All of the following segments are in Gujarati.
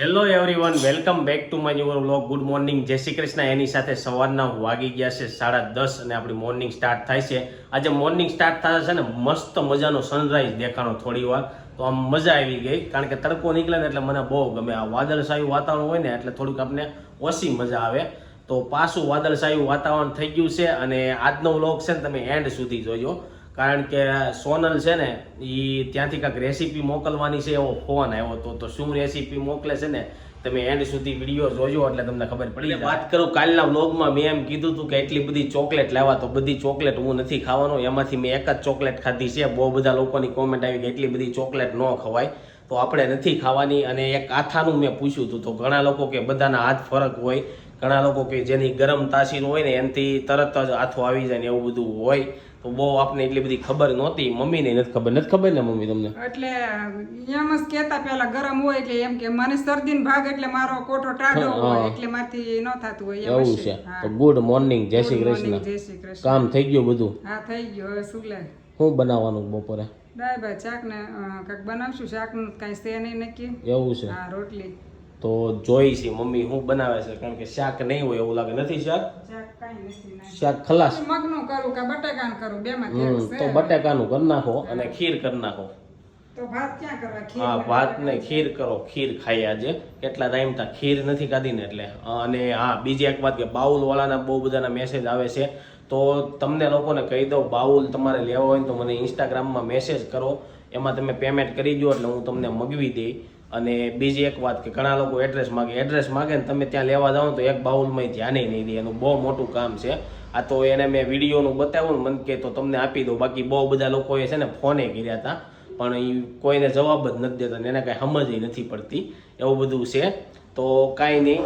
Hello everyone welcome back to my new vlog good morning જય શ્રી કૃષ્ણ. એની સાથે સવારના વાગી ગયા છે સાડા દસ અને આપણી મોર્નિંગ સ્ટાર્ટ થાય છે. આજે મોર્નિંગ સ્ટાર્ટ થાય છે ને મસ્ત મજાનો સનરાઈઝ દેખાણો થોડી વાર. તો આમ મજા આવી ગઈ, કારણ કે તડકો નીકળે ને એટલે મને બહુ ગમે. આ વાદળછાયું વાતાવરણ હોય ને એટલે થોડુંક આપણે ઓછી મજા આવે. તો પાછું વાદળછાયું વાતાવરણ થઈ ગયું છે અને આજનો વ્લોગ છે ને તમે એન્ડ સુધી જોજો. કારણ કે સોનલ છે ને એ ત્યાંથી કાંઈક રેસીપી મોકલવાની છે એવો ફોન આવ્યો હતો. તો શું રેસીપી મોકલે છે ને તમે એન્ડ સુધી વીડિયો જોજો એટલે તમને ખબર પડી. વાત કરું કાલના વ્લોગમાં મેં એમ કીધું હતું કે એટલી બધી ચોકલેટ લાવવા તો બધી ચોકલેટ હું નથી ખાવાનો. એમાંથી મેં એક જ ચોકલેટ ખાધી છે. બહુ બધા લોકોની કોમેન્ટ આવી કે એટલી બધી ચોકલેટ ન ખવાય. તો આપણે નથી ખાવાની. અને એક આથાનું મેં પૂછ્યું હતું તો ઘણા લોકો કે બધાના હાથ ફરક હોય. ઘણા લોકો કે જેની ગરમ તાસીર હોય ને એનાથી તરત જ આથો આવી જાય ને એવું બધું હોય. તો બહુ આપને એટલી બધી ખબર નહોતી મમ્મીને નથી ખબર. નથી ખબર ને મમ્મી તમને? એટલે એમ જ કહેતા પેલા ગરમ હોય એટલે એમ કે મને શરદીનો ભાગ એટલે મારો કોટો ટાઢો હોય એટલે મારથી ન થતું હોય એવું છે. તો ગુડ મોર્નિંગ જય શ્રી કૃષ્ણ. જય શ્રી કૃષ્ણ. કામ થઈ ગયું બધું? હા થઈ ગયું. હવે શું લે? શું બનાવવાનું બપોરે? દાય ભાઈ શાક ને કાંઈક બનાવશું? શાકનું કાંઈ છે નહીં નક્કી. એવું છે. હા રોટલી. તો જોઈ છે મમ્મી શું બનાવે છે કારણ કે શાક નહીં હોય એવું લાગે. નથી શાક? શાક ખલાસ. મગનું કરું કે બટાકાનું કરું હમ તો બટાકાનું કરી નાખો અને ખીર કરી નાખો. તો ભાત ક્યાં કરવા? ખીર હા ભાત ને ખીર કરો. ખીર ખાઈ આજે. કેટલા ટાઈમ તા ખીર નથી કાઢીને એટલે. અને હા બીજી એક વાત કે બાઉલ વાળાના બહુ બધાના મેસેજ આવે છે. તો તમને લોકોને કહી દઉં બાઉલ તમારે લેવો હોય ને તો મને ઇન્સ્ટાગ્રામમાં મેસેજ કરો. એમાં તમે પેમેન્ટ કરી દો એટલે હું તમને મગવી દઈ. અને બીજી એક વાત કે ઘણા લોકો એડ્રેસ માગે. એડ્રેસ માગે ને તમે ત્યાં લેવા જાઓ તો એક બાઉલમાં ધ્યાને નહીં દે. એનું બહુ મોટું કામ છે. આ તો એને મેં વિડીયોનું બતાવ્યું ને મને કે તો તમને આપી દઉં. બાકી બહુ બધા લોકોએ છે ને ફોને કર્યા હતા. પણ એ કોઈને જવાબ જ નથી દેતા એને કાંઈ સમજ નથી પડતી. એવું બધું છે. તો કાંઈ નહીં.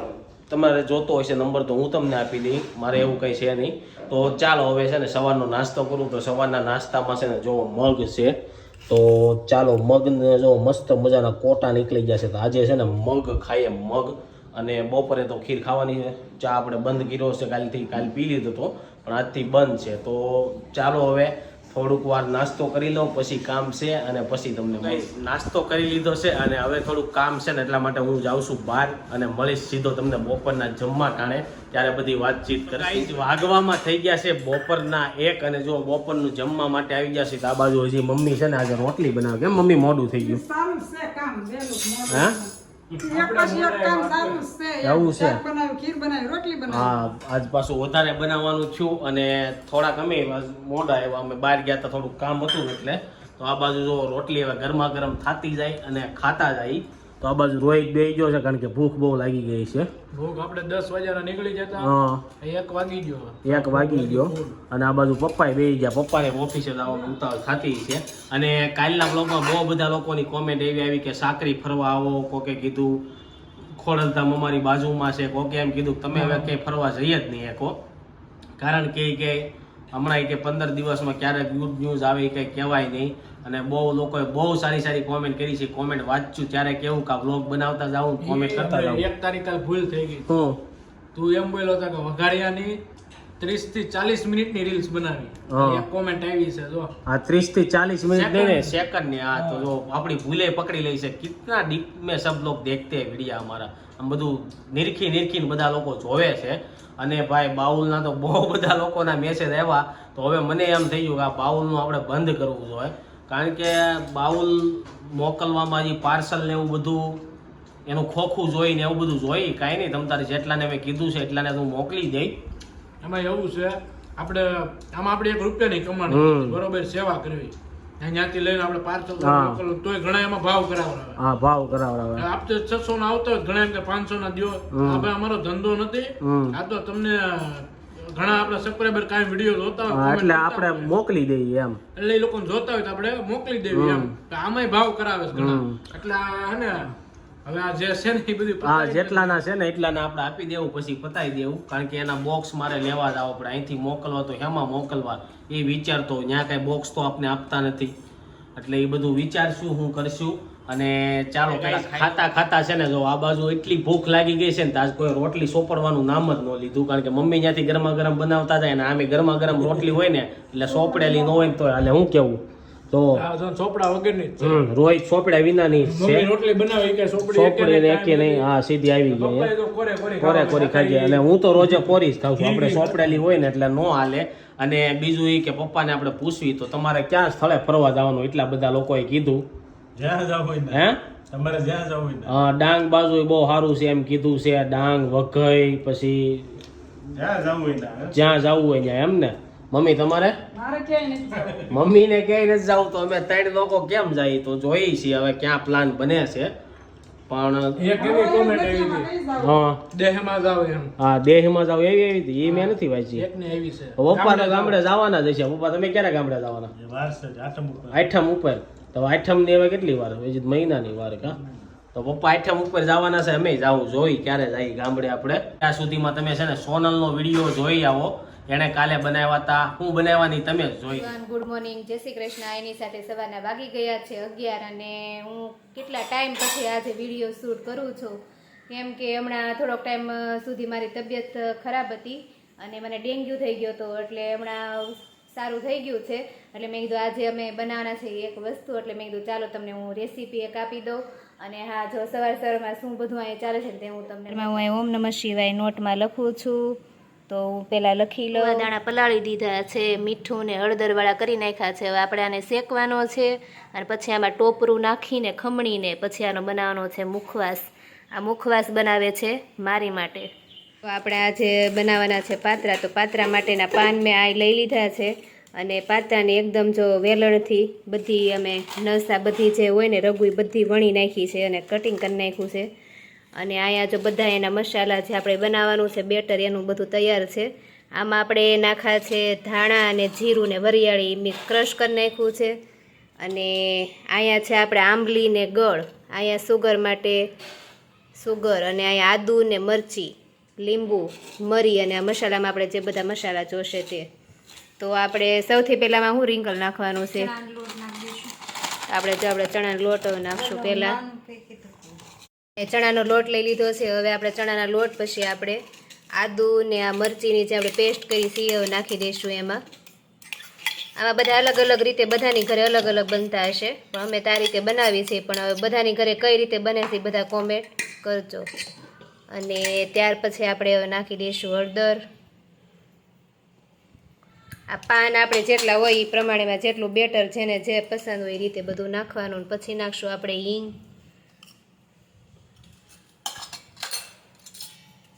તમારે જોતો હશે નંબર તો હું તમને આપી દઈ મારે એવું કંઈ છે નહીં. તો ચાલો હવે છે ને સવારનો નાસ્તો કરું. તો સવારના નાસ્તામાં છે ને જો મગ છે તો ચાલો, મગને જો મસ્ત મજાના કોટા નીકળી ગયા છે તો આજે છે ને મગ ખાઈએ મગ અને બપોરે તો ખીર ખાવાની છે. ચા આપણે બંધ કર્યો છે કાલથી કાલ પી લીધો હતો પણ આજથી બંધ છે. તો ચાલો હવે થોડુંક વાર નાસ્તો કરી લઉં પછી કામ છે અને પછી તમને. નાસ્તો કરી લીધો છે અને હવે થોડુંક કામ છે ને એટલા માટે હું જાઉં છું બહાર અને મળીશ સીધો તમને બપોરના જમવા ટાણે. ત્યારે બધી વાતચીત કરીશ. વાગવામાં થઈ ગયા છે બપોરના એક અને જો બપોરનું જમવા માટે આવી ગયા છે તો આ બાજુ હજી મમ્મી છે ને આજે રોટલી બનાવે કેમ મમ્મી મોડું થઈ ગયું? સારું છે કામ વહેલું મોડું. હા? એવું છે. હા આજ પાછું વધારે બનાવવાનું થયું અને થોડાક અમે મોડા એવા અમે બહાર ગયા હતા થોડુંક કામ હતું એટલે. તો આ બાજુ જો રોટલી હવે ગરમા ગરમ થાતી જાય અને ખાતા જાય તો આ બાજુ રોહિત બે ગયો છે કારણ કે ભૂખ બહુ લાગી ગઈ છે. ભૂખ આપણે દસ વાગ્યાના નીકળી જતા. હા. એક વાગી ગયો. એક વાગી ગયો. અને આ બાજુ પપ્પાએ બેસી ગયા. પપ્પાને ઓફિસે જવાનું ઉતાવળ થતી છે. અને કાલના બ્લોગમાં બહુ બધા લોકોની કોમેન્ટ એવી આવી કે સાકરી ફરવા આવો કોકે કીધું ખોડલધામ અમારી બાજુમાં છે. કોકે એમ કીધું તમે હવે ક્યાંય ફરવા જઈએ જ નહીં. એકો. કારણ કે કે હમણાં કે પંદર દિવસમાં ક્યારેક ગુડ ન્યૂઝ આવે એ કંઈ કહેવાય નહીં. અને બહુ લોકોએ બહુ સારી સારી કોમેન્ટ કરી છે. કોમેન્ટ વાંચું ત્યારે કેવું કે બ્લોગ બનાવતા જાઉં કોમેન્ટ કરતા જાઉં. એક તારીખ કાલ ભૂલ થઈ ગઈ. હું તું એમ બોલ્યો હતો કે વઘારિયાની ત્રીસથી ચાલીસ મિનિટની રીલ્સ હા. બનાવી એક કોમેન્ટ આવી છે જો. આ ત્રીસથી ચાલીસ મિનિટ નહીં ને સેકન્ડની આ તો જો આપણી ભૂલે પકડી લઈ છે. કેટલા ડીપ મેં સબ લોગ દેખતે વિડિયા અમારા. આમ બધું નિરખી નિરખીને બધા લોકો જોવે છે. અને ભાઈ બાઉલના તો બહુ બધા લોકોના મેસેજ આવ્યા. તો હવે મને એમ થઈ ગયું કે આ બાઉલનું આપણે બંધ કરવું જોઈએ. કારણ કે બાઉલ મોકલવામાં જે પાર્સલ ને એવું બધું એનું ખોખું જોઈને એવું બધું જોઈ કાંઈ નહીં. તમે તારે જેટલાને મેં કીધું છે એટલાને તું મોકલી દઈ એમાં એવું છે આપણે આમાં આપણે એક રૂપિયાની નહીં કમાણી બરોબર સેવા કરવી. ત્યાંથી લઈને આપણે પાર્સલ. તોય ઘણા એમાં ભાવ કરાવડાવે. હા ભાવ કરાવડાવે. આપતો છસો ના આવતો ઘણા એમ કે પાંચસો ના દ્યો. હવે અમારો ધંધો નથી. આ તો તમને ઘણા આપણા સબસ્ક્રાઇબર કાંઈ વીડિયો જોતા હોય એટલે આપણે મોકલી દઈએ એમ. એટલે એ લોકોને જોતા હોય તો આપણે મોકલી દેવી એમ. તો આમાંય ભાવ કરાવે છે ઘણા. એટલે આ ને હવે આ જે છે ને એ બધી હા જેટલાના છે ને એટલાના આપણે આપી દેવું પછી પતાવી દેવું. કારણ કે એના બોક્સ મારે લેવા જ આવો પડે. અહીંથી મોકલવા તો હેમાં મોકલવા. એ વિચારતો ત્યાં કાંઈ બોક્સ તો આપણે આપતા નથી. એટલે એ બધું વિચારશું હું કરશું. અને ચાલો પેલા ખાતા ખાતા છે ને જો આ બાજુ એટલી ભૂખ લાગી ગઈ છે ને તો આજ કોઈ રોટલી સોપડવાનું નામ જ ન લીધું. કારણ કે મમ્મી ત્યાંથી ગરમા ગરમ બનાવતા જાય ને આમે ગરમા ગરમ રોટલી હોય ને એટલે સોપડેલી ન હોય ને તો એટલે હું કેવું? તો ચોપડા વગરની રોહિત ચોપડા વિનાની રોટલી બનાવી કે ચોપડી નહીં હા સીધી આવી ગઈ કોરે કોરી ખાઈ અને હું તો રોજે કોરી જ ખાઉં છું. આપણે. સોપડેલી હોય ને એટલે નો હાલે. અને બીજું એ કે પપ્પાને આપણે પૂછવી તો તમારે ક્યાં સ્થળે ફરવા જવાનું એટલા બધા લોકોએ કીધું? હે? તમારે જ્યાં જાવ હોય ને. ડાંગ બાજુ બહુ સારું છે એમ કીધું છે. ડાંગ વઘઈ પછી જ્યાં જાવ હોય જ્યાં જવું હોય ત્યાં એમ ને? મમ્મી તમારે? મમ્મી ને મમ્મીને ક્યાંય નથી જવું તો અમે ત્રણ લોકો કેમ જઈએ તો જોઈ છીએ હવે ક્યાં પ્લાન બને છે. પણ એક એવી કોમેન્ટ આવી હતી. હા. દેહમાં જાવ એમ. હા દેહમાં જાવ એવી એવી હતી. એ મેં નથી વાંચી. એક ને એવી છે. પપ્પા તો ગામડે જવાના જ છે પપ્પા તમે ક્યારે ગામડે જવાના? એ વાર છે જ, આઠમ ઉપર. આઠમ ઉપર. તો આઠમ ને હવે કેટલી વાર હજી મહિનાની વાર કા? તો પપ્પા આઠમ ઉપર જવાના છે, અમે જાવું જોઈ ક્યારે જાય ગામડે આપણે. ત્યાં સુધીમાં તમે છે ને સોનલનો વીડિયો જોઈ આવો. એણે કાલે બનાવ્યા હતા હું બનાવવાની તમે જોઈ. ગુડ મોર્નિંગ જય શ્રી કૃષ્ણ. એની સાથે સવારના વાગી ગયા છે અગિયાર અને હું કેટલા ટાઈમ પછી આજે વીડિયો શૂટ કરું છું. કેમ કે હમણાં થોડોક ટાઈમ સુધી મારી તબિયત ખરાબ હતી અને મને ડેન્ગ્યુ થઈ ગયો હતો. એટલે હમણાં સારું થઈ ગયું છે. એટલે મેં કીધું આજે અમે બનાવવાના છે એક વસ્તુ. એટલે મેં કીધું ચાલો તમને હું રેસીપી એક આપી દઉં. અને હા જો સવાર સવારમાં શું બધું અહીંયા ચાલે છે ને તે હું તમને હું અહીં ઓમ નમઃ શિવાય નોટમાં લખું છું. તો હું પહેલાં લખી લઉં. દાણા પલાળી દીધા છે મીઠું ને હળદરવાળા કરી નાખ્યા છે. હવે આપણે આને શેકવાનો છે અને પછી આમાં ટોપરું નાખીને ખમણીને પછી આનો બનાવવાનો છે મુખવાસ. આ મુખવાસ બનાવે છે મારી માટે. તો આપણે આજે બનાવવાના છે પાત્રા. તો પાત્રા માટેના પાન મેં આ લઈ લીધા છે. અને પાત્રાને એકદમ જો વેલણથી બધી અમે નસા બધી જે હોય ને રગુઈ બધી વણી નાખી છે અને કટિંગ કરી નાખ્યું છે. અને અહીંયા જો બધા એના મસાલા જે આપણે બનાવવાનું છે, બેટર એનું બધું તૈયાર છે. આમાં આપણે નાખા છે ધાણા અને જીરું ને વરિયાળી મિક્સ ક્રશ કરી નાખ્યું છે. અને અહીંયા છે આપણે આંબલી ને ગળ. અહીંયા સુગર માટે સુગર અને અહીંયા આદુ ને મરચી. લીંબુ મરી અને આ મસાલામાં આપણે જે બધા મસાલા જોશે તે. તો આપણે સૌથી પહેલાંમાં હું રિંકલ નાખવાનું છે? આપણે જો આપણે ચણાનો લોટ નાખશું પહેલાં. એ ચણાનો લોટ લઈ લીધો છે. હવે આપણે ચણાના લોટ પછી આપણે આદુ ને આ મરચીની જે આપણે પેસ્ટ કરી છે હવે નાખી દઈશું એમાં. આમાં બધા અલગ અલગ રીતે બધાની ઘરે અલગ અલગ બનતા હશે. પણ અમે તારી રીતે બનાવી છે પણ હવે બધાની ઘરે કઈ રીતે બને છે બધા કોમેન્ટ કરજો. અને ત્યાર પછી આપણે નાખી દઈશું હળદર. આ પાન આપણે જેટલા હોય એ પ્રમાણેમાં જેટલું બેટર જેને જે પસંદ હોય એ રીતે બધું નાખવાનું પછી નાખશું આપણે હિંગ.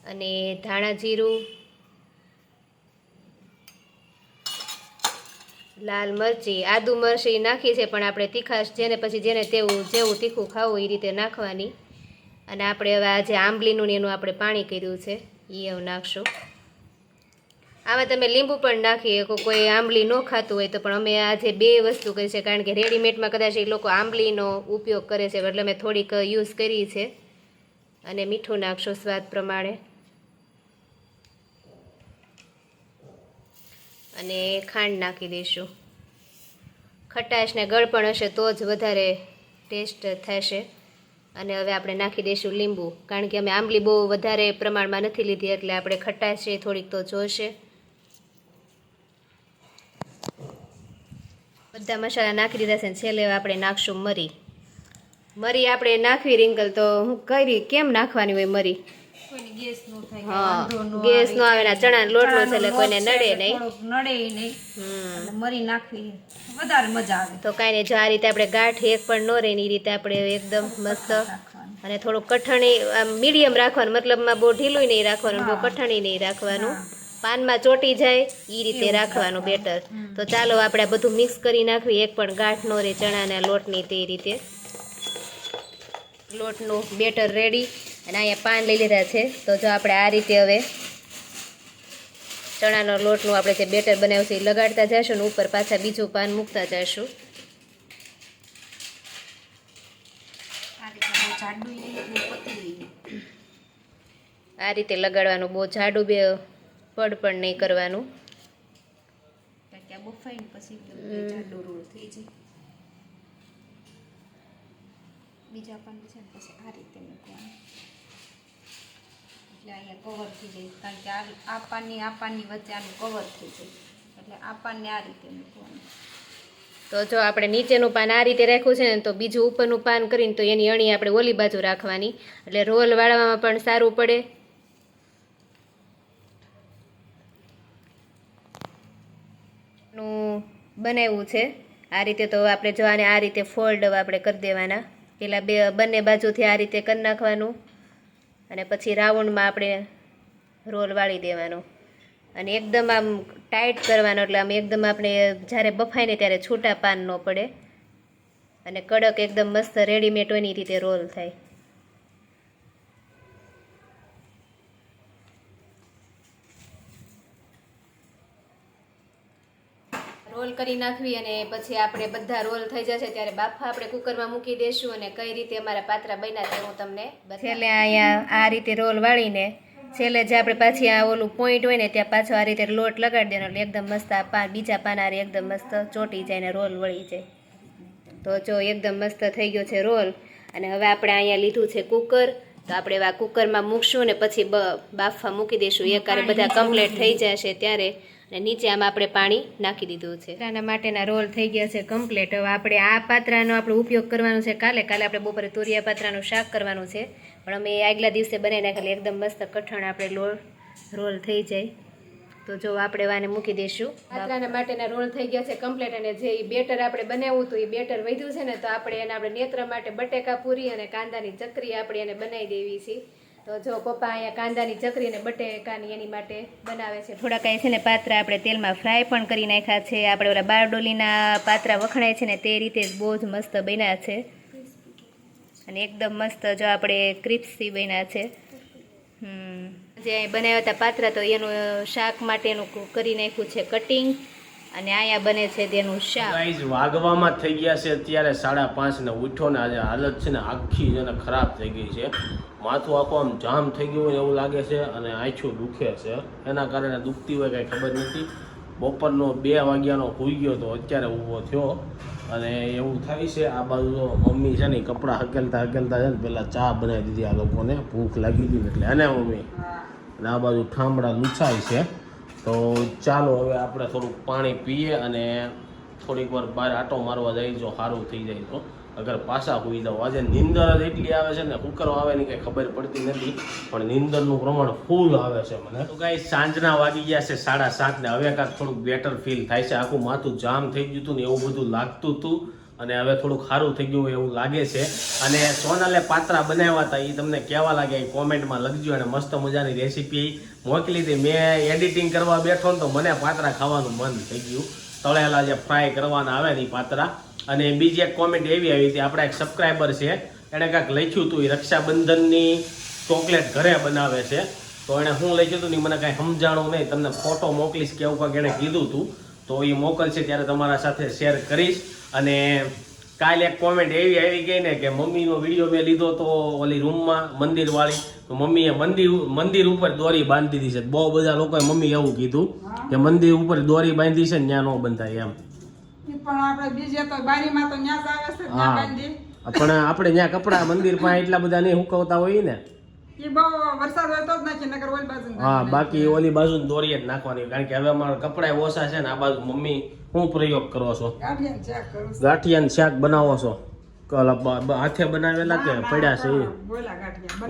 અને ધાણા જીરું. લાલ મરચી, આદુ મરચી નાખી છે પણ આપણે તીખાશ જેને પછી જેને તેવું જેવું તીખું ખાવું એ રીતે નાખવાની. અને આપણે હવે આજે આંબલીનું ને એનું આપણે પાણી કર્યું છે એ હવે નાખશું. આમાં તમે લીંબુ પણ નાખી શકો, કોઈ આંબલી ન ખાતું હોય તો પણ અમે આજે બે વસ્તુ કરી છે, કારણ કે રેડીમેડમાં કદાચ એ લોકો આંબલીનો ઉપયોગ કરે છે, એટલે અમે થોડીક યુઝ કરી છે. અને મીઠું નાખશો સ્વાદ પ્રમાણે. અને ખાંડ નાખી દઈશું. ખટાશને ગળપણ હશે તો જ વધારે ટેસ્ટ થશે. અને હવે આપણે નાખી દઈશું લીંબુ. કારણ કે અમે આંબલી બહુ વધારે પ્રમાણમાં નથી લીધી, એટલે આપણે ખટાશ છે થોડીક તો જોશે. બધા મસાલા નાખી દીધા છે છેલ્લે આપણે નાખશું મરી. મરી આપણે નાખવી રિંકલ તો હું કરી, કેમ નાખવાની હોય મરી? ગેસ નો આવે ને આ લોટલો છે એટલે કોઈને નડે નહીં. નડે નહીં. હમ. મરી નાખવી. વધારે મજા આવે. તો કાંઈ નહીં જો આ રીતે આપણે ગાંઠ એક પણ ન રહે ને એ રીતે આપણે એકદમ મસ્ત અને થોડું કઠણી મીડિયમ રાખવાનું મતલબમાં બહુ ઢીલું નહીં રાખવાનું બહુ કઠણી નહીં રાખવાનું. પાનમાં ચોટી જાય એ રીતે રાખવાનું બેટર. તો ચાલો આપણે બધું મિક્સ કરી નાખવી એક પણ ગાંઠ નો રહે ચણાના લોટની તે રીતે. લોટનું બેટર રેડી. અને અહીંયા પાન લઈ લીધા છે. તો જો આપણે આ રીતે હવે ચણાનો લોટનું આપણે જે બેટર બનાવ્યું છે એ લગાડતા જઈશું ને ઉપર પાછા બીજું પાન મૂકતા જઈશું આ રીતે લગાડવાનું બહુ જાડું બે પડ પણ નહીં કરવાનું. કારણ કે આ બફાઈને પછી જાડો રોલ થઈ જાય. બીજા પણ છે પછી આ રીતે મૂકવાનું. એટલે અહીંયા કવર થઈ જાય. કારણ કે આ પાનની આ પાનની વચ્ચે આનું કવર થઈ જાય. એટલે આ પાનને આ રીતે મૂકવાનું. તો જો આપણે નીચેનું પાન આ રીતે રાખ્યું છે ને, તો બીજું ઉપરનું પાન કરીને તો એની અણી આપણે ઓલી બાજુ રાખવાની. એટલે રોલ વાળવામાં પણ સારું પડે. નું બનાવ્યું છે. આ રીતે તો આપણે જો આને આ રીતે ફોલ્ડ આપણે કરી દેવાના. પેલા બે, બંને બાજુથી આ રીતે કરી નાખવાનું. અને પછી રાઉન્ડમાં આપણે રોલ વાળી દેવાનો. અને એકદમ આમ ટાઈટ કરવાનો, એટલે આમ એકદમ આપણે જ્યારે બફાય ને ત્યારે છૂટા પાન ન પડે. અને કડક એકદમ મસ્ત રેડીમેડ હોય ને રીતે રોલ થાય. રોલ કરી નાખવી અને પછી આપણે બધા રોલ થઈ જશે ત્યારે બાફા આપણે કુકરમાં મૂકી દેશું અને કઈ રીતે અમારા પાત્રા બન્યા તે હું તમને છેલ્લે અહીંયા આ રીતે રોલ વાળીને છેલ્લે જે આપણે પાછી આ ઓલું પોઈન્ટ હોય ને ત્યાં પાછો આ રીતે લોટ લગાડી દેવાનો એટલે એકદમ મસ્ત આ પાન બીજા પાનારી એકદમ મસ્ત ચોટી જાય ને રોલ વળી જાય. તો જો એકદમ મસ્ત થઈ ગયો છે રોલ અને હવે આપણે અહીંયા લીધું છે કુકર. તો આપણે એવા કુકરમાં મૂકશું ને પછી બ- બાફવા મૂકી દઈશું એકારે બધા કમ્પ્લીટ થઈ જશે ત્યારે અને નીચે આમાં આપણે પાણી નાખી દીધું છે. આના માટેના રોલ થઈ ગયા છે કમ્પ્લીટ હવે આપણે આ પાત્રાનો આપણે ઉપયોગ કરવાનો છે. કાલે કાલે આપણે બપોરે તોરિયા પાત્રાનું શાક કરવાનું છે. પણ અમે આગલા દિવસે બનાવી નાખેલી એકદમ મસ્ત કઠણ આપણે લોલ રોલ થઈ જાય. તો જો આપણે વાને મૂકી દઈશું. પાત્રાના માટેના રોલ થઈ ગયા છે કમ્પ્લીટ અને જે બેટર આપણે બનાવવું હતું એ બેટર વધ્યું છે ને તો આપણે એને આપણે નેત્ર માટે બટેકા પૂરી અને કાંદાની ચકરી આપણે એને બનાવી દેવી છે. તો જો પપ્પા અહીંયા કાંદાની ચકરી અને બટેકાની એની માટે બનાવે છે. થોડા કાંઈ છે ને પાત્રા આપણે તેલમાં ફ્રાય પણ કરી નાખ્યા છે. આપણે ઓલા બારડોલીના પાત્રા વખણાય છે ને તે રીતે બહુ જ મસ્ત બન્યા છે. અને એકદમ મસ્ત જો આપણે ક્રિપ્સી બન્યા છે. હમ. જે બનાવ્યા હતા પાત્રા તો એનું શાક માટેનું એનું કરી નાખ્યું છે કટિંગ અને અહીંયા બને છે તેનું શાક. ગાઈઝ વાગવામાં થઈ ગયા છે. અત્યારે સાડા પાંચ ને ઉઠો ને આજે હાલત છે ને આખી છે ખરાબ થઈ ગઈ છે. માથું આખું આમ જામ થઈ ગયું હોય એવું લાગે છે અને આછું દુખે છે. એના કારણે દુખતી હોય કાંઈ ખબર નથી. બપોરનો બે વાગ્યાનો હોઈ ગયો તો અત્યારે ઊભો થયો અને એવું થાય છે, આ બાજુ મમ્મી છે ને કપડાં હકેલતા હકેલતા છે ને પહેલાં ચા બનાવી દીધી આ લોકોને. ભૂખ લાગી હતી એટલે અને મમ્મી. અને આ બાજુ ઠામડા લૂછાય છે. તો ચાલો હવે આપણે થોડુંક પાણી પીએ અને થોડીક વાર બહાર આટો મારવા જઈએ જો સારું થઈ જાય તો. અગર પાછા હોઈ જાવ આજે નીંદર જ એટલી આવે છે ને, કુકરો આવે ને કંઈ ખબર પડતી નથી, પણ નીંદરનું પ્રમાણ ફૂલ આવે છે મને. તો કાંઈ સાંજના વાગી ગયા છે સાડા સાત ને. હવે કાંઈક થોડુંક બેટર ફીલ થાય છે. આખું માથું જામ થઈ ગયું હતું ને એવું બધું લાગતું હતું. અને હવે થોડુંક સારું થઈ ગયું એવું લાગે છે. અને સોનલે પાત્રા બનાવ્યા હતા એ તમને કેવા લાગે એ કોમેન્ટમાં લખજો અને મસ્ત મજાની રેસીપી મોકલી હતી મેં એડિટિંગ કરવા બેઠો ને તો મને પાત્રા ખાવાનું મન થઈ ગયું. તળેલા જે ફ્રાય કરવાના આવે ને પાત્રા અને બીજી એક કોમેન્ટ એવી આવી હતી, આપણા એક સબસ્ક્રાઈબર છે, એણે કાંઈક લખ્યું હતું એ રક્ષાબંધનની ચોકલેટ ઘરે બનાવે છે. તો એણે શું લખ્યું હતું ને મને કાંઈ સમજાણું નહીં, તમને ફોટો મોકલીશ કે એવું કાંઈક એણે કીધું હતું તો એ મોકલશે ત્યારે તમારા સાથે શેર કરીશ. અને કાલે એક કોમેન્ટ એવી આવી ગઈ ને કે મમ્મીનો વીડિયો મેં લીધો તો ઓલી રૂમમાં મંદિર વાળી તો મમ્મીએ મંદિર મંદિર ઉપર દોરી બાંધી દીધી છે. બહુ બધા લોકોએ મમ્મી એવું કીધું કે મંદિર ઉપર દોરી બાંધી છે ને ત્યાં ન બંધાય એમ. પણ આપણે બીજે તો બારીમાં તો ન્યા જ આવે છે હા. પણ આપણે ત્યાં કપડા મંદિર પાસે એટલા બધા નહીં હુકવતા હોય ને હા બાકી ઓલી બાજુ દોરી જ નાખવાની કારણ કે હવે અમારા કપડા ઓછા છે ને આ બાજુ મમ્મી શું પ્રયોગ કરો છો? ગાંઠિયાને શાક બનાવો છો? હાથે બનાવેલા કે પડ્યા છે?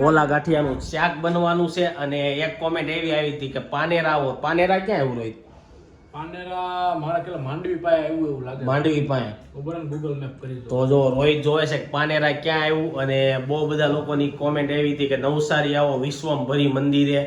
ઓલા ગાંઠિયાનું શાક બનવાનું છે અને એક કોમેન્ટ એવી આવી હતી કે પાનેરા હો પાનેરા ક્યાં આવ્યું રોહિત પાનેરા મારા માંડવી પાસે આવ્યું એવું લાગે. માંડવી પાસે. ઊભો ગૂગલ મેપ કરી તો જો રોહિત જોવે છે કે પાનેરા ક્યાં આવ્યું અને બહુ બધા લોકોની કોમેન્ટ એવી હતી કે નવસારી આવો વિશ્વમભરી મંદિરે.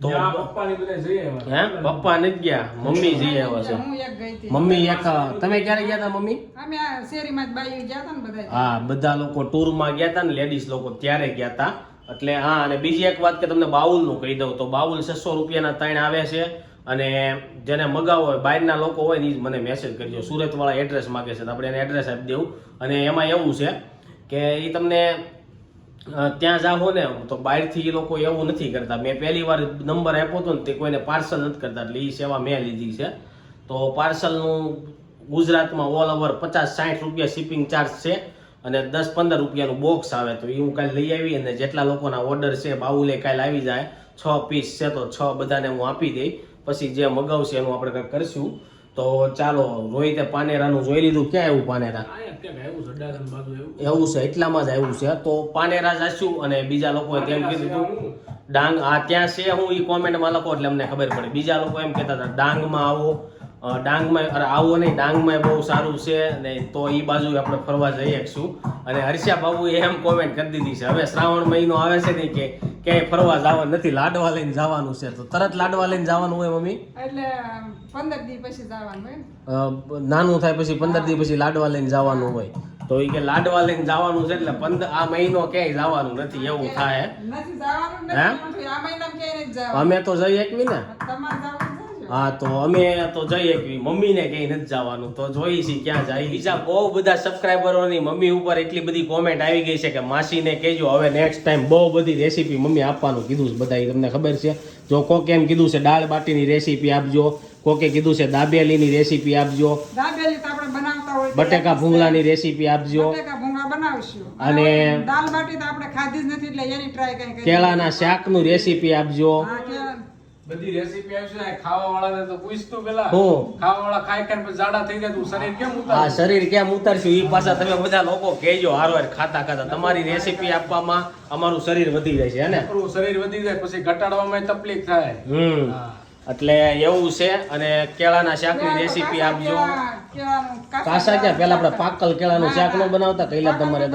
તો ત્યાં પપ્પાની બધા. હે? પપ્પા નથી ગયા. મમ્મી જઈ આવ્યા છે. હું એક ગઈ હતી. મમ્મી એક તમે ક્યારે ગયા હતા મમ્મી? અમે શેરીમાં જ બાયું ગયા હતા ને બધા હા બધા લોકો ટૂરમાં ગયા હતા ને લેડીઝ લોકો ત્યારે ગયા હતા એટલે હા અને બીજી એક વાત કે તમને બાઉલનું કહી દઉં તો બાઉલ છસો રૂપિયાના ત્રણ આવે છે. અને જેને મગાવો હોય, બહારના લોકો હોય ને એ જ મને મેસેજ કરજો. સુરતવાળા એડ્રેસ માગે છે. તો આપણે એને એડ્રેસ આપી દેવું. અને એમાં એવું છે કે એ તમને ત્યાં જાઓ ને, તો બહારથી એ લોકો એવું નથી કરતા. મેં પહેલી વાર નંબર આપ્યો હતો ને તે કોઈને પાર્સલ નથી કરતા. એટલે એ સેવા મેં લીધી છે. તો પાર્સલનું ગુજરાતમાં ઓલ ઓવર પચાસ સાઠ રૂપિયા શિપિંગ ચાર્જ છે અને દસ પંદર રૂપિયાનું બોક્સ આવે. તો એ હું કાલે લઈ આવી અને જેટલા લોકોના ઓર્ડર છે, બાઉલે કાલે આવી જાય. છ પીસ છે તો છ બધાને હું આપી દઈ પછી જે મગાવશે એનું આપણે કંઈક કરીશું. તો ચાલો રોહિતે પાનેરાનું જોઈ લીધું. ક્યાં એવું પાનેરા? એવું? છે એટલામાં જ આવ્યું છે. તો પાનેરા જશું અને બીજા લોકોએ તેમ કીધું ડાંગ આ ત્યાં છે હું એ કોમેન્ટમાં લખો એટલે અમને ખબર પડે. બીજા લોકો એમ કહેતા હતા ડાંગમાં આવો. ડાંગમાં અરે આવો નહીં ડાંગમાં બહુ સારું છે ને તો એ બાજુ આપણે ફરવા જઈએ છું. અને હર્ષા બાબુએ એમ કોમેન્ટ કરી દીધી છે હવે શ્રાવણ મહિનો આવે છે ને કે ક્યાંય ફરવા જવાનું નથી લાડવા લઈને જવાનું છે. તો તરત લાડવા લઈને જવાનું હોય મમ્મી? એટલે પંદર દી પછી જવાનું હોય નાનું થાય પછી પંદર દી પછી લાડવા લઈને જવાનું હોય. તો એ કે લાડવા લઈને જવાનું છે એટલે પંદર આ મહિનો ક્યાંય જવાનું નથી એવું થાય. અમે તો જઈ એકવી ને હા તો અમે તો જઈએ એકવી મમ્મીને કઈ નથી જવાનું તો જોઈ છીએ ક્યાં જાય. બીજા બહુ બધા સબસ્ક્રાઈબરોની મમ્મી ઉપર એટલી બધી કોમેન્ટ આવી ગઈ છે કે માસીને કહેજો હવે નેક્સ્ટ ટાઈમ બહુ બધી રેસીપી મમ્મી આપવાનું કીધું છે બધા તમને ખબર છે? જો કોકે એમ કીધું છે દાળ બાટીની રેસીપી આપજો કોકે કીધું છે દાબેલીની રેસીપી આપજો બટેકા ભૂંગળાની રેસીપી આપજો. અને- દાળ બાટી તો આપણે ખાધી જ નથી એટલે એની ટ્રાય કેળાના શાકનું રેસીપી આપજો. બધી રેસીપી આવશે ને ખાવા વાળાને તો પૂછતું પેલા હું. ખાવા વાળા ખાઈ કે જાડા થઈ જાય તું શરીર કેમ ઉતાર? શરીર કેમ ઉતારશું? એ પાછા તમે બધા લોકો કહેજો હારો હાર ખાતા ખાતા. તમારી રેસીપી આપવામાં અમારું શરીર વધી જાય છે ને? શરીર વધી જાય પછી ઘટાડવામાં તકલીફ થાય. હમ. એટલે એવું છે અને કેળાના શાકની રેસીપી આપજો. કાસા ક્યાં? પેલા આપણે પાકલ કેળાનું શાક નો બનાવતા કૈલા તમારે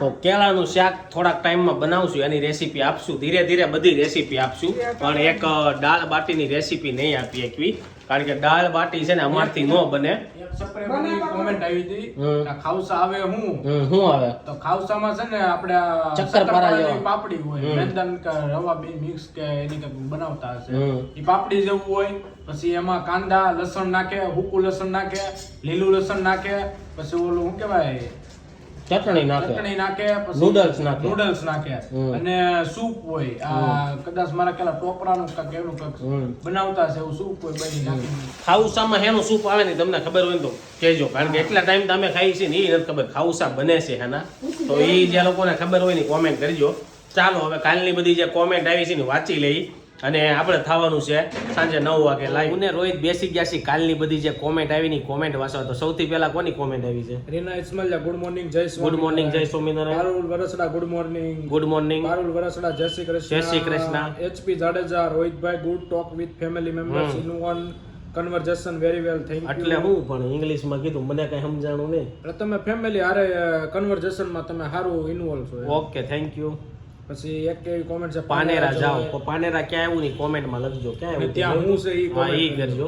તો. કેળાનું શાક થોડાક ટાઈમમાં બનાવશું એની રેસીપી આપશું. ધીરે ધીરે બધી રેસીપી આપશું. પણ એક દાળ બાટીની રેસીપી નહીં આપી એકવી કારણ કે દાળ બાટી છે ને અમારથી નો બને. એક કોમેન્ટ આવી હતી. ખાવસા આવે હું? હું આવે? તો ખાવસામાં છે ને આપણે આ ચક્કરપારા શક્કરપારાની પાપડી હોય. મેંદાન કે રવા બે મિક્સ કે એની કંઈક બનાવતા હશે. એ પાપડી જેવું હોય પછી એમાં કાંદા લસણ નાખે હુકુ લસણ નાખે લીલું લસણ નાખે પછી ઓલું શું કહેવાય? ચટણી નાખે. ચટણી નાખે પછી Noodles નાખે. નૂડલ્સ નાખે. અને સૂપ હોય આ કદાચ મારા કેલા ટોપરાનું કાંઈક એનું હમ. બનાવતા છે એવું સૂપ હોય બની નાખીને ખાઉસામાં હેનું સૂપ આવે ને તમને ખબર હોય ને તો કહેજો. કારણ કે એટલા ટાઈમ તમે ખાઈ છે ને એ નથી ખબર ખાઉસા બને છે હેના તો એ જે લોકોને ખબર હોય ને કોમેન્ટ કરજો. ચાલો હવે કાલની બધી જે કોમેન્ટ આવી છે ને વાંચી લઈ અને આપણે થવાનું છે સાંજે નવ વાગે લાઈવ ને રોહિત બેસી ગયા છે. કાલની બધી જે કોમેન્ટ આવી ની કોમેન્ટ વાંચવા. તો સૌથી પહેલા કોની કોમેન્ટ આવી છે? રીના ઇસ્માલિયા ગુડ મોર્નિંગ જય ગુડ મોર્નિંગ જય Swaminarayan. Parul Varsada good morning. Good morning. Parul Varsada જય શ્રી કૃષ્ણ. જય Shri Krishna. HP Jadeja Rohitbhai good talk with family members in one conversation very well thank એટલે હું પણ ઇંગ્લિશમાં કીધું મને કઈ સમજાણું નહીં. યુ તમે ફેમિલી હારે કન્વર્ઝેશનમાં તમે સારું ઇન્વોલ્વ છો ઓકે થેન્ક યુ પછી એક એવી કોમેન્ટ છે પાનેરા જાઓ. તો પાનેરા ક્યાં આવ્યું નહીં કોમેન્ટમાં લખજો ક્યાં આવ્યું ત્યાં હું છે એ હા કરજો.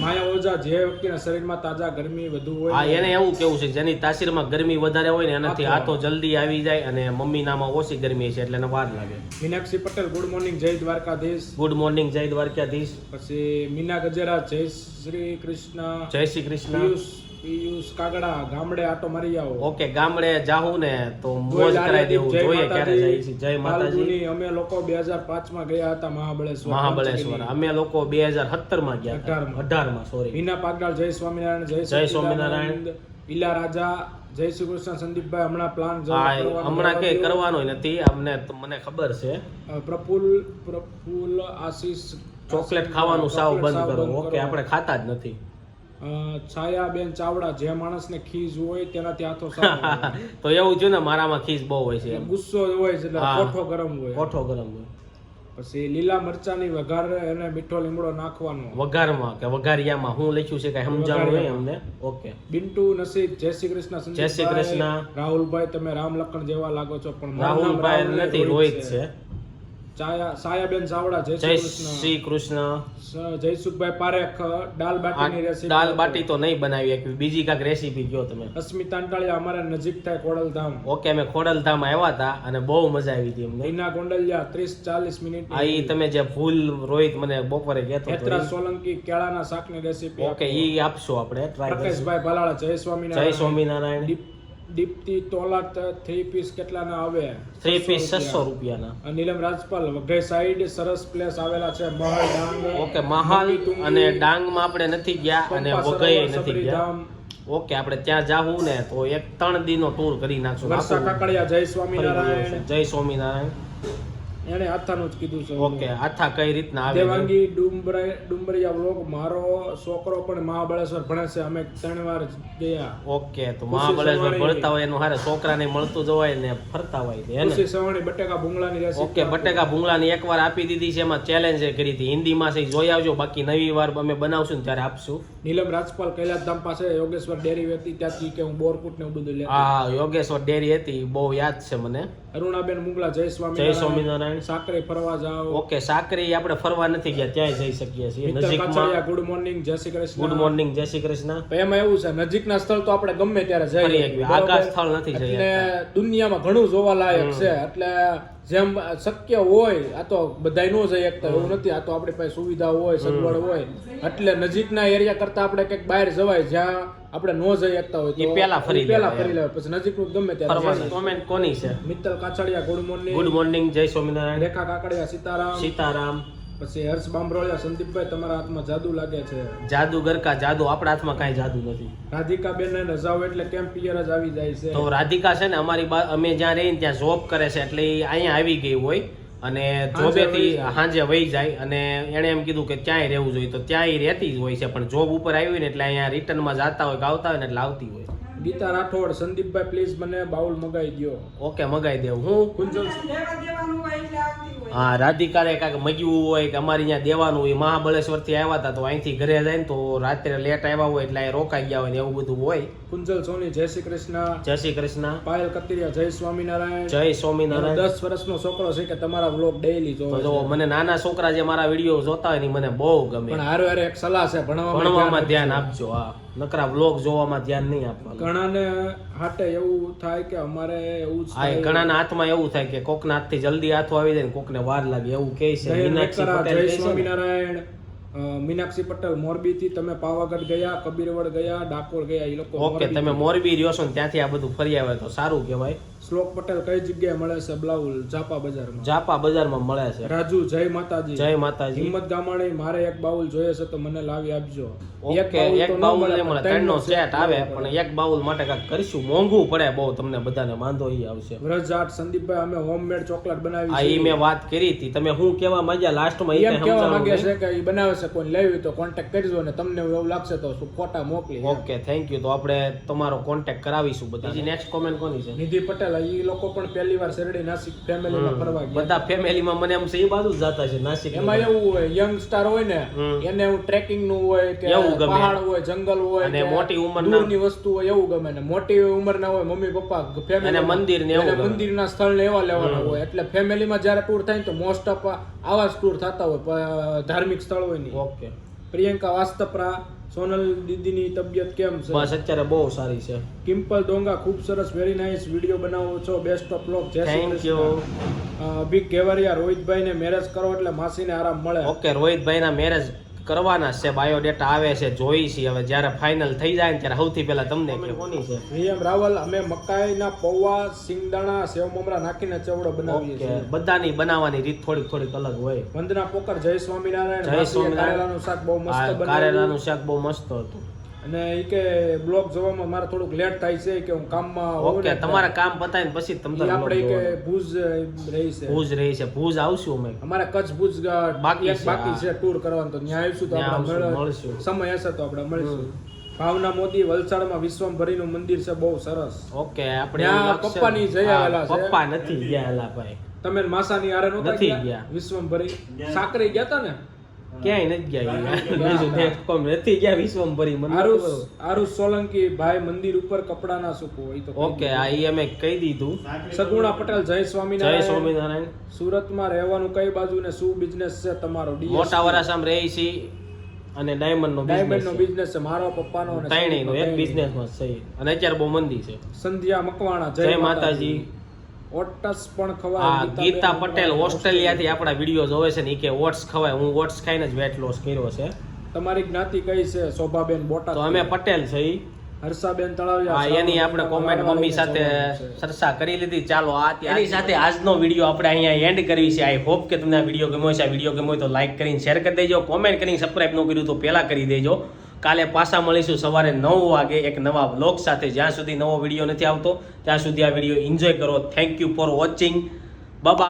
માયા ઓઝા જે વ્યક્તિના શરીરમાં તાજા ગરમી વધુ હોય હા એને એવું કેવું છે જેની તાસીરમાં ગરમી વધારે હોય ને એનાથી હાથો જલ્દી આવી જાય અને મમ્મી નામાં ઓછી ગરમી છે એટલે એને વાર લાગે. મીનાક્ષી પટેલ ગુડ મોર્નિંગ જય દ્વારકાધીશ. ગુડ મોર્નિંગ જય દ્વારકાધીશ. પછી મીના ગજેરા જય શ્રી કૃષ્ણ. જય શ્રી કૃષ્ણ. પિયુષ કાગડા ગામડે આટો મારી આવો. ઓકે ગામડે જાહુ ને તો મોજ કરાવી દેવું. જોઈએ ક્યારે જાય છે. જય માતાજી. અમે લોકો બે હજાર પાંચમાં ગયા હતા મહાબળેશ્વર મહાબળેશ્વર. અમે લોકો બે હજાર સત્તરમાં ગયા હતા. અઢારમાં. અઢારમાં સોરી વિના પાગડાલ જય સ્વામિનારાયણ જય જય સ્વામિનારાયણ. ઈલા રાજા જય શ્રી કૃષ્ણ સંદીપભાઈ હમણાં પ્લાન હમણાં કઈ કરવાનો નથી. અમને મને ખબર છે. પ્રફુલ પ્રફુલ આશીષ ચોકલેટ ખાવાનું સાવ બંધ કરો. ઓકે આપણે ખાતા જ નથી. છાયાબેન ચાવડા જે માણસને ખીજ હોય તેનાથી હાથો તો એવું છે ને મારામાં ખીજ બહુ હોય છે ગુસ્સો હોય છે એટલે કોઠો ગરમ હોય. કોઠો ગરમ હોય. પછી લીલા મરચાની વઘાર એને મીઠો લીમડો નાખવાનો. વઘારમાં કે વઘારિયામાં હું લખ્યું છે કે સમજાણું નહીં અમને? ઓકે. બિન્ટુ નસીબ જય શ્રી કૃષ્ણ જય શ્રી. કૃષ્ણ. રાહુલભાઈ તમે રામ લખણ જેવા લાગો છો પણ રાહુલભાઈ નથી રોહિત છે. સાયાબેન ચાવડા જય જય શ્રી કૃષ્ણ. જયસુખભાઈ પારેખ દાલ બાટીની રેસીપી દાલ બાટી તો નહીં બનાવી એક બીજી કાંઈક રેસીપી કયો તમે? અસ્મિતા અંટાળિયા અમારે નજીક થાય ખોડલધામ. ઓકે અમે ખોડલધામ આવ્યા હતા અને બહુ મજા આવી હતી અમને. નૈના ગોંડલિયા ત્રીસ ચાલીસ મિનિટ આ ઈ તમે જે ફૂલ રોહિત મને બપોરે કહેતો હતો સોલંકી કેળાના શાકની રેસીપી ઓકે ઈ આપશો આપણે ટ્રાય પ્રકાશભાઈ ભલાળા જય જય સ્વામિનારાયણ. સ્વામિનારાયણ દીપ- દીપ્તિ તોલા થ્રી પીસ કેટલાના આવે? થ્રી પીસ છસો રૂપિયાના. રૂપિયા. નીલમ રાજપાલ વઘઈ સાઈડ સરસ પ્લેસ આવેલા છે મહાલ ડાંગ. ઓકે મહાલ અને ડાંગમાં આપણે નથી ગયા અને વઘઈ નથી ગયા. ઓકે આપણે ત્યાં જાવું ને તો એક ત્રણ દિનનો ટૂર કરી નાખશું. કાકડિયા જય સ્વામિનારાયણ. જય સ્વામિનારાયણ. એને આથાનું જ કીધું છે. ઓકે આથા કઈ રીતના આવે? દેવાંગી ડુંબરા ડુંબરિયા બ્લોક મારો છોકરો પણ મહાબળેશ્વર ભણે છે અમે ત્રણ વાર ગયા. ઓકે તો મહાબળેશ્વર ભણતા હોય એનું હારે છોકરાને મળતું જવાય ને ફરતા હોય છે, હે ને? ખુશી સવાણી બટેકા ભૂંગળાની રેસીપી ઓકે બટેકા ભૂંગળાની એકવાર આપી દીધી છે એમાં ચેલેન્જ કરી હતી. હિન્દીમાં છે જોઈ આવજો. બાકી નવી વાર અમે બનાવશું ને ત્યારે આપશું. નીલમ રાજપાલ કૈલાસધામ પાસે યોગેશ્વર ડેરી હતી. ત્યાંથી કે હું બોરકુટ ને બધું લે હા યોગેશ્વર ડેરી હતી બહુ યાદ છે મને. અરુણાબેન મુગલા જય જય સ્વામિનારાયણ. સાકરી ફરવા જાઓ. ઓકે સાકરી આપણે ફરવા નથી ગયા ત્યાંય જઈ શકીએ છીએ. નજીકમાં ગુડ મોર્નિંગ જય શ્રી કૃષ્ણ. ગુડ મોર્નિંગ જય શ્રી કૃષ્ણ. એમાં એવું છે નજીકના સ્થળ તો આપણે ગમે ત્યારે જઈએ. આકાશ સ્થળ નથી જઈ એટલે દુનિયામાં ઘણું જોવા લાયક છે. એટલે જેમ શક્ય હોય આ તો બધાય નો જઈ શકતા એવું નથી આ તો આપણી પાસે સુવિધા હોય સગવડ હોય. એટલે નજીકના એરિયા કરતા આપણે કંઈક બહાર જવાય જ્યાં આપણે નો જઈ શકતા હોય તો પહેલા ફરી પહેલા ફરી લેવાય. પછી નજીકનું ગમે ત્યારે કોમેન્ટ કોની છે? Mittal Kachhadiya good morning. Good morning જય સ્વામિનારાયણ. રેખા કાકડિયા સીતારામ. સીતારામ. પછી હર્ષ બાંભરોળિયા સંદીપભાઈ તમારા હાથમાં જાદુ લાગે છે. જાદુગર કા જાદુ. આપણા હાથમાં કાંઈ જાદુ નથી. રાધિકા બેન રજાઓ એટલે કેમ પિયર જ આવી જાય છે? તો રાધિકા છે ને અમારી અમે જ્યાં રહીને ત્યાં જોબ કરે છે એટલે અહીંયા આવી ગઈ હોય. અને જોબેથી હાંજે વહી જાય અને એણે એમ કીધું કે ક્યાંય રહેવું જોઈએ તો ત્યાંય રહેતી જ હોય છે પણ જોબ ઉપર આવી હોય ને એટલે અહીંયા રિટર્નમાં જતા હોય કે આવતા હોય ને એટલે આવતી હોય. ગીતા રાઠોડ સંદીપભાઈ પ્લીઝ મને બાઉલ મગાવી દો ઓકે મગાવી દેવું. હું? કુંજલ હા રાધિકારે કાંઈક મગ્યું હોય કે અમારે અહીંયા દેવાનું હોય મહાબળેશ્વરથી આવ્યા હતા તો અહીંથી ઘરે જાય ને તો રાત્રે લેટ આવ્યા હોય એટલે રોકાઈ ગયા હોય ને એવું બધું હોય. કુંજલ સોની જય શ્રી કૃષ્ણ. જય શ્રી કૃષ્ણ. પાયલ કતિરિયા જય સ્વામિનારાયણ. જય સ્વામિનારાયણ. દસ વર્ષનો છોકરો છે કે તમારા વ્લોગ ડેઈલી જો મને નાના છોકરા જે મારા વીડિયો જોતા હોય ને મને બહુ ગમે. પણ હારે હારે એક સલાહ છે ભણવામાં ધ્યાન આપજો. હા. નકરા વ્લોગ જોવામાં ધ્યાન નહીં આપવાનું. ઘણાને હાટે એવું થાય કે અમારે એવું થાય. ઘણાના હાથમાં એવું થાય કે કોકના હાથથી જલ્દી હાથો આવી જાય ને કોકને વાર લાગે. એવું કહે છે. મીનાક્ષી પટેલ જય. સ્વામિનારાયણ. મીનાક્ષી પટેલ મોરબી થી તમે પાવાગઢ ગયા કબીરવડ ગયા ડાકોર ગયા એ લોકો ઓકે તમે મોરબી રહ્યો છો ને ત્યાંથી આ બધું ફરી આવે તો સારું કહેવાય. શ્લોક પટેલ કઈ જગ્યાએ મળે છે બ્લાઉલ જાપા બજારમાં. જાપા બજારમાં મળે છે. રાજુ જય માતાજી. જય માતાજી. હિંમત ગામાણી મારે એક બાઉલ જોઈએ છે તો મને લાવી આપજો. ઓકે એક બાઉલ નહીં મળે. ત્રણનો સેટ આવે પણ એક બાઉલ માટે કાંઈક કરીશું. મોંઘું પડે બહુ તમને બધાને વાંધો ઈ આવશે. વ્રજાટ સંદીપભાઈ અમે હોમમેડ ચોકલેટ બનાવી આ ઈ મેં વાત કરી હતી. તમે શું કેવા માંગ્યા લાસ્ટમાં ઈ કહેવા માંગે છે કે ઈ બનાવે છે કોઈ લેવી તો કોન્ટેક્ટ કરજો ને તમને એવું લાગશે તો શું ફોટા મોકલી ઓકે થેન્ક યુ તો આપણે તમારો કોન્ટેક્ટ કરાવીશું બધા નેક્સ્ટ કોમેન્ટ કોની છે? નિધિ પટેલ ઈ લોકો પણ પહેલી વાર શેરડી નાસિક ફેમિલીમાં ફરવા ગયા બધા ફેમિલીમાં મને એમ એ બાજુ જ જતા છે નાસિક એમાં એવું હોય યંગ સ્ટાર હોય ને એને એવું ટ્રેકિંગનું હોય કે. પહાડ હોય જંગલ હોય અને મોટી ઉંમરના- ની વસ્તુ હોય એવું ગમે. ને મોટી ઉંમરના હોય મમ્મી પપ્પા ફેમિલી અને મંદિર ને એવું મંદિર ના સ્થળ ને એવા લેવાના હોય. એટલે ફેમિલીમાં જ્યારે ટૂર થાય તો મોસ્ટ ઓફ આવા જ ટૂર થતા હોય ધાર્મિક સ્થળ હોય ને ઓકે પ્રિયંકા વાસ્તપરા સોનલ દીદીની તબિયત કેમ છે? બસ અત્યારે બહુ સારી છે. કિમ્પલ ડોંગા ખૂબ સરસ વેરી નાઇસ વીડિયો બનાવો છો. બેસ્ટ ઓફ લોક જય થેન્ક યુ અભિક ઘેવરિયા રોહિતભાઈ ને મેરેજ કરો એટલે માસીને આરામ મળે. ઓકે રોહિતભાઈના મેરેજ કરવાના છે બાયોડેટા આવે છે જોઈ છે હવે જ્યારે ફાઇનલ થઈ જાય ને ત્યારે સૌથી પહેલા તમને કોની છે? રાવલ અમે મકાઈના પૌવા સિંગદાણા સેવ મમરા નાખીને ચવડો બનાવીએ છીએ. બધાની બનાવવાની રીત થોડીક થોડીક અલગ હોય. વંદના પોકર જય સ્વામિનારાયણ જય સ્વામિનારાયણ. કારેલાનું શાક બહુ મસ્ત કારેલાનું શાક બહુ મસ્ત હતું. અને એ કે બ્લોગ જોવામાં મારે થોડુંક લેટ થાય છે કે હું કામમાં ઓકે તમારા કામ પતાય પછી તમને આપણે કે ભુજ રહી છે. ભુજ રહી છે ભુજ આવશું અમે. અમારે કચ્છ ભુજ બાકી છે, બાકી છે ટૂર કરવાનું તો ત્યાં આવીશું તો આપણે મળશું. સમય હશે તો આપણે મળીશું. ભાવના મોદી વલસાડમાં વિશ્વમભરીનું મંદિર છે બહુ સરસ. ઓકે આપણે પપ્પાની જઈ આવેલા છે. પપ્પા નથી ગયા ભાઈ. તમે માસાની આરે નથી ગયા? વિશ્વંભરી. સાકરી ગયા હતા ને? ક્યાંય નથી ગયા. કોમ નથી ગયા આરુષ સોલંકી ભાઈ મંદિર ઉપર કપડાના સૂકવો એ તો ઓકે આ ઈ અમે કહી દીધું. સગુણા પટેલ જય જય સ્વામિનારાયણ. સ્વામિનારાયણ સુરતમાં રહેવાનું કઈ બાજુ ને શું બિઝનેસ છે તમારો? મોટા વરાસામ રહે છે અને ડાયમંડ નો ડાયમંડ નો બિઝનેસ છે. મારો પપ્પાનો અને ત્રણેય નો એક બિઝનેસમાં છે. અને અત્યારે બહુ મંદી છે. સંધ્યા મકવાણા જય માતાજી. ઓટસ પણ ખવાય ગીતા પટેલ ઓસ્ટ્રેલિયાથી આપણા વીડિયો જોવે છે ને કે ઓટ્સ ખવાય હું ઓટ્સ ખાઈને જ વેટ લોસ કર્યો છે. તમારી જ્ઞાતિ કઈ છે? શોભાબેન બોટા તો અમે પટેલ છે ઈ. હર્ષાબેન તળાવિયા હા એની આપણે કોમેન્ટ મમ્મી સાથે ચર્ચા કરી લીધી. ચાલો આ એની સાથે આજનો વીડિયો આપણે અહીંયા એન્ડ કરવી છે. આઈ હોપ કે તમને આ વીડિયો ગમ્યો છે આ વીડિયો ગમ્યો તો લાઈક કરીને શેર કરી દેજો. કોમેન્ટ કરીને સબસ્ક્રાઇબ ન કર્યું તો પહેલાં કરી દેજો. કાલે પાછા મળીશું સવારે નવ વાગે એક નવા બ્લોગ સાથે. જ્યાં સુધી નવો વીડિયો નથી આવતો, ત્યાં સુધી આ વીડિયો એન્જોય કરો. Thank you for watching Baba